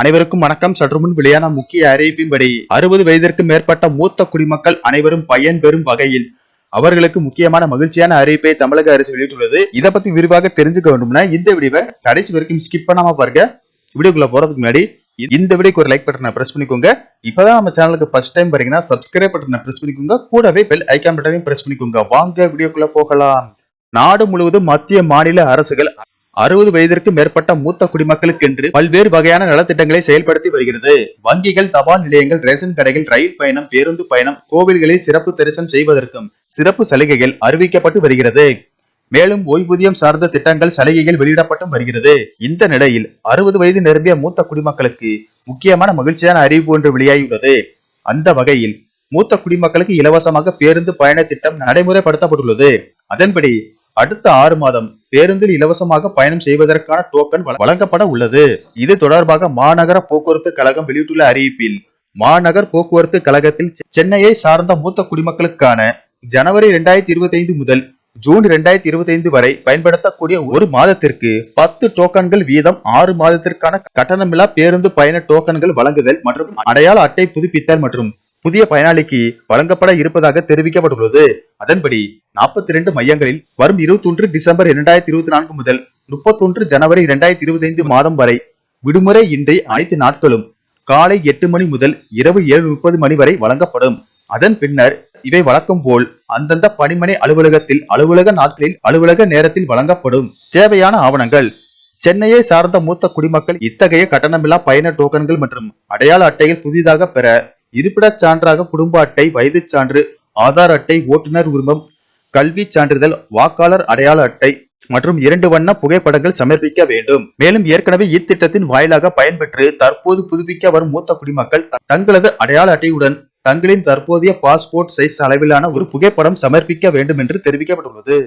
அனைவருக்கும் வணக்கம். சற்று முன் வெளியான முக்கிய அறிவிப்பின்படி அறுபது வயதிற்கு மேற்பட்ட மூத்த குடிமக்கள் அனைவரும் பயன்பெறும் வகையில் அவர்களுக்கு முக்கியமான மகிழ்ச்சியான அறிவிப்பை தமிழக அரசு வெளியிட்டுள்ளது. இதை பத்தி விரிவாக தெரிஞ்சுக்க வேண்டும்னா இந்த வீடியோவை கடைசி வரைக்கும் ஸ்கிப் பண்ணாம பாருங்க. வீடியோக்குள்ள போறதுக்கு முன்னாடி இந்த வீடியோக்கு ஒரு லைக் பட்டனை பிரஸ் பண்ணிக்கோங்க. இப்பதான் நம்ம சேனலுக்கு ஃபர்ஸ்ட் டைம் பாருங்கன்னா சப்ஸ்கிரைப் பட்டனை பிரஸ் பண்ணிக்கோங்க. கூடவே பெல் ஐக்கான் பட்டனையும் பிரஸ் பண்ணிக்கோங்க. வாங்க வீடியோக்குள்ள போகலாம். நாடு முழுவதும் மத்திய மாநில அரசுகள் அறுபது வயதிற்கு மேற்பட்ட மூத்த குடிமக்களுக்கென்று பல்வேறு வகையான நலத்திட்டங்களை செயல்படுத்தி வருகிறது. வங்கிகள் தபால் நிலையங்கள் ரேஷன் கடைகள் ரயில் பயணம் பேருந்து பயணம் கோவில்களில் சிறப்பு தரிசனம் செய்வதற்கும் சிறப்பு சலுகைகள் அறிவிக்கப்பட்டு வருகிறது. மேலும் ஓய்வூதியம் சார்ந்த திட்டங்கள் சலுகைகள் வெளியிடப்பட்டும் வருகிறது. இந்த நிலையில் அறுபது வயது நிரம்பிய மூத்த குடிமக்களுக்கு முக்கியமான மகிழ்ச்சியான அறிவிப்பு ஒன்று வெளியாகியுள்ளது. அந்த வகையில் மூத்த குடிமக்களுக்கு இலவசமாக பேருந்து பயண திட்டம் நடைமுறைப்படுத்தப்பட்டுள்ளது. அதன்படி அடுத்த ஆறு மாதம் பேருந்தில் இலவசமாக பயணம் செய்வதற்கான டோக்கன் வழங்கப்பட உள்ளது. இது தொடர்பாக மாநகர போக்குவரத்து கழகம் வெளியிட்டுள்ள அறிவிப்பில் மாநகர் போக்குவரத்து கழகத்தில் சென்னையை சார்ந்த மூத்த குடிமக்களுக்கான ஜனவரி இரண்டாயிரத்தி இருபத்தி ஐந்து முதல் ஜூன் இரண்டாயிரத்தி இருபத்தி ஐந்து வரை பயன்படுத்தக்கூடிய ஒரு மாதத்திற்கு பத்து டோக்கன்கள் வீதம் ஆறு மாதத்திற்கான கட்டணமில்லா பேருந்து பயண டோக்கன்கள் வழங்குதல் மற்றும் அடையாள அட்டை புதுப்பித்தல் மற்றும் புதிய பயனாளிக்கு வழங்கப்பட இருப்பதாக தெரிவிக்கப்பட்டுள்ளது. அதன்படி நாற்பத்தி இரண்டு மையங்களில் வரும் இருபத்தி ஒன்று டிசம்பர் இரண்டாயிரத்தி இருபத்தி நான்கு முதல் முப்பத்தொன்று ஜனவரி இரண்டாயிரத்தி இருபத்தி ஐந்து மாதம் வரை விடுமுறை இன்றி அனைத்து நாட்களும் காலை எட்டு மணி முதல் இரவு ஏழு முப்பது மணி வரை வழங்கப்படும். அதன் பின்னர் இவை வழக்கம் போல் அந்தந்த பணிமனை அலுவலகத்தில் அலுவலக நாட்களில் அலுவலக நேரத்தில் வழங்கப்படும். தேவையான ஆவணங்கள் சென்னையை சார்ந்த மூத்த குடிமக்கள் இத்தகைய கட்டணமில்லா பயண டோக்கன்கள் மற்றும் அடையாள அட்டைகள் புதிதாக பெற இருப்பிடச் சான்றாக குடும்ப அட்டை வயதுச் சான்று ஆதார் அட்டை ஓட்டுநர் உரிமம் கல்வி சான்றிதழ் வாக்காளர் அடையாள அட்டை மற்றும் இரண்டு வண்ண புகைப்படங்கள் சமர்ப்பிக்க வேண்டும். மேலும் ஏற்கனவே இத்திட்டத்தின் வாயிலாக பயன்பெற்று தற்போது புதுப்பிக்க வரும் மூத்த குடிமக்கள் தங்களது அடையாள அட்டையுடன் தங்களின் தற்போதைய பாஸ்போர்ட் சைஸ் அளவிலான ஒரு புகைப்படம் சமர்ப்பிக்க வேண்டும் என்று தெரிவிக்கப்பட்டுள்ளது.